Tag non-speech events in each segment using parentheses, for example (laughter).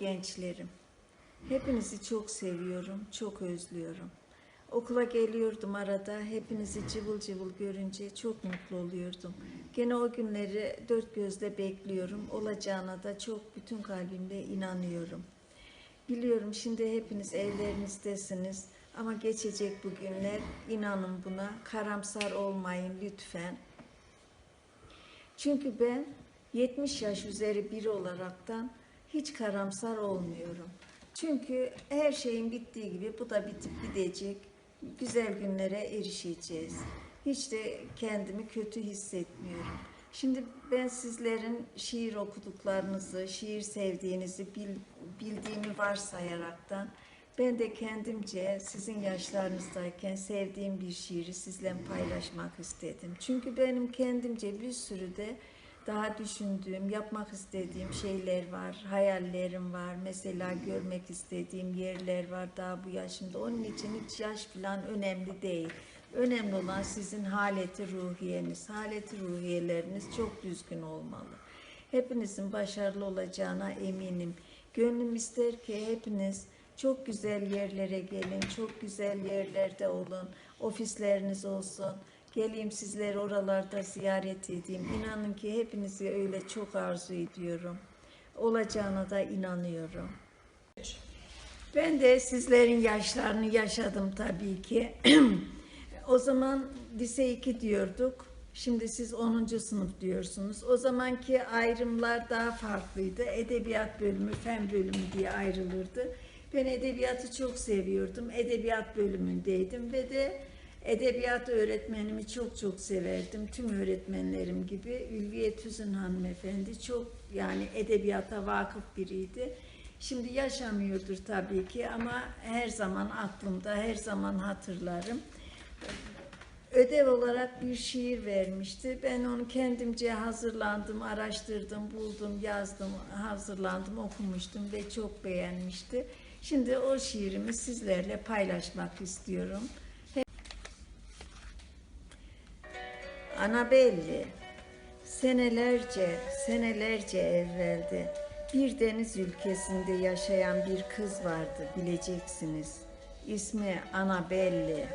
gençlerim. Hepinizi çok seviyorum, çok özlüyorum. Okula geliyordum arada, hepinizi cıvıl cıvıl görünce çok mutlu oluyordum. Gene o günleri dört gözle bekliyorum. Olacağına da çok bütün kalbimle inanıyorum. Biliyorum şimdi hepiniz evlerinizdesiniz ama geçecek bu günler. İnanın buna. Karamsar olmayın lütfen. Çünkü ben 70 yaş üzeri biri olaraktan hiç karamsar olmuyorum. Çünkü her şeyin bittiği gibi bu da bitip gidecek. Güzel günlere erişeceğiz. Hiç de kendimi kötü hissetmiyorum. Şimdi ben sizlerin şiir okuduklarınızı, şiir sevdiğinizi bil- bildiğimi varsayaraktan ben de kendimce sizin yaşlarınızdayken sevdiğim bir şiiri sizle paylaşmak istedim. Çünkü benim kendimce bir sürü de daha düşündüğüm, yapmak istediğim şeyler var, hayallerim var. Mesela görmek istediğim yerler var daha bu yaşımda. Onun için hiç yaş falan önemli değil. Önemli olan sizin haleti ruhiyeniz. Haleti ruhiyeleriniz çok düzgün olmalı. Hepinizin başarılı olacağına eminim. Gönlüm ister ki hepiniz çok güzel yerlere gelin, çok güzel yerlerde olun, ofisleriniz olsun. Geleyim sizleri oralarda ziyaret edeyim. İnanın ki hepinizi öyle çok arzu ediyorum. Olacağına da inanıyorum. Ben de sizlerin yaşlarını yaşadım tabii ki. (clears throat) o zaman lise 2 diyorduk. Şimdi siz 10. sınıf diyorsunuz. O zamanki ayrımlar daha farklıydı. Edebiyat bölümü, fen bölümü diye ayrılırdı. Ben edebiyatı çok seviyordum. Edebiyat bölümündeydim ve de edebiyat öğretmenimi çok çok severdim. Tüm öğretmenlerim gibi. Ülviye Tüzün hanımefendi çok yani edebiyata vakıf biriydi. Şimdi yaşamıyordur tabii ki ama her zaman aklımda, her zaman hatırlarım. Ödev olarak bir şiir vermişti. Ben onu kendimce hazırlandım, araştırdım, buldum, yazdım, hazırlandım, okumuştum ve çok beğenmişti. Şimdi o şiirimi sizlerle paylaşmak istiyorum. Anabelli senelerce, senelerce evvelde bir deniz ülkesinde yaşayan bir kız vardı bileceksiniz. İsmi Anabelli.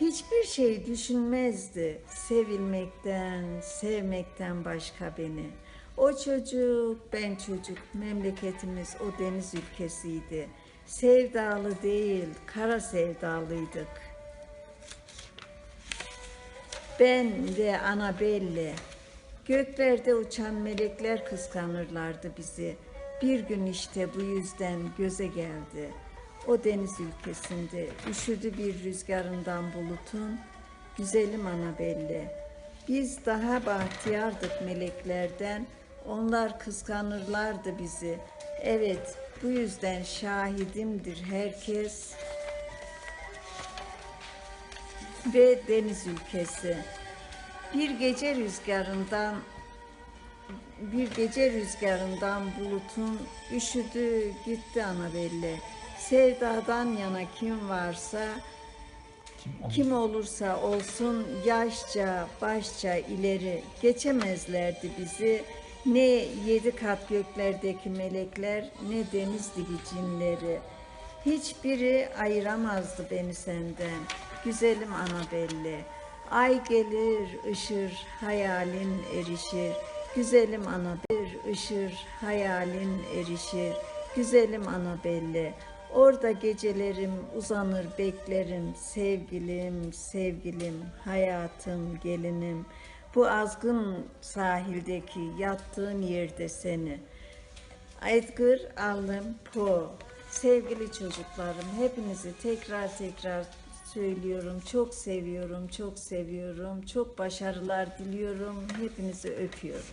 Hiçbir şey düşünmezdi sevilmekten, sevmekten başka beni. O çocuk, ben çocuk, memleketimiz o deniz ülkesiydi. Sevdalı değil, kara sevdalıydık. Ben ve Anabelle, göklerde uçan melekler kıskanırlardı bizi. Bir gün işte bu yüzden göze geldi. O deniz ülkesinde üşüdü bir rüzgarından bulutun, güzelim Anabelle. Biz daha bahtiyardık meleklerden, onlar kıskanırlardı bizi. Evet, bu yüzden şahidimdir herkes ve deniz ülkesi. Bir gece rüzgarından bir gece rüzgarından bulutun üşüdü gitti Anabelle. Sevdadan yana kim varsa kim olursa olsun yaşça başça ileri geçemezlerdi bizi. Ne yedi kat göklerdeki melekler ne deniz dibi cinleri. Hiçbiri ayıramazdı beni senden. Güzelim Anabelle. Ay gelir ışır hayalin erişir. Güzelim Anabelle ışır hayalin erişir. Güzelim Anabelle. Orada gecelerim uzanır beklerim sevgilim sevgilim hayatım gelinim. Bu azgın sahildeki yattığın yerde seni. Edgar Allan Poe. Sevgili çocuklarım, hepinizi tekrar tekrar söylüyorum. Çok seviyorum, çok seviyorum. Çok başarılar diliyorum. Hepinizi öpüyorum.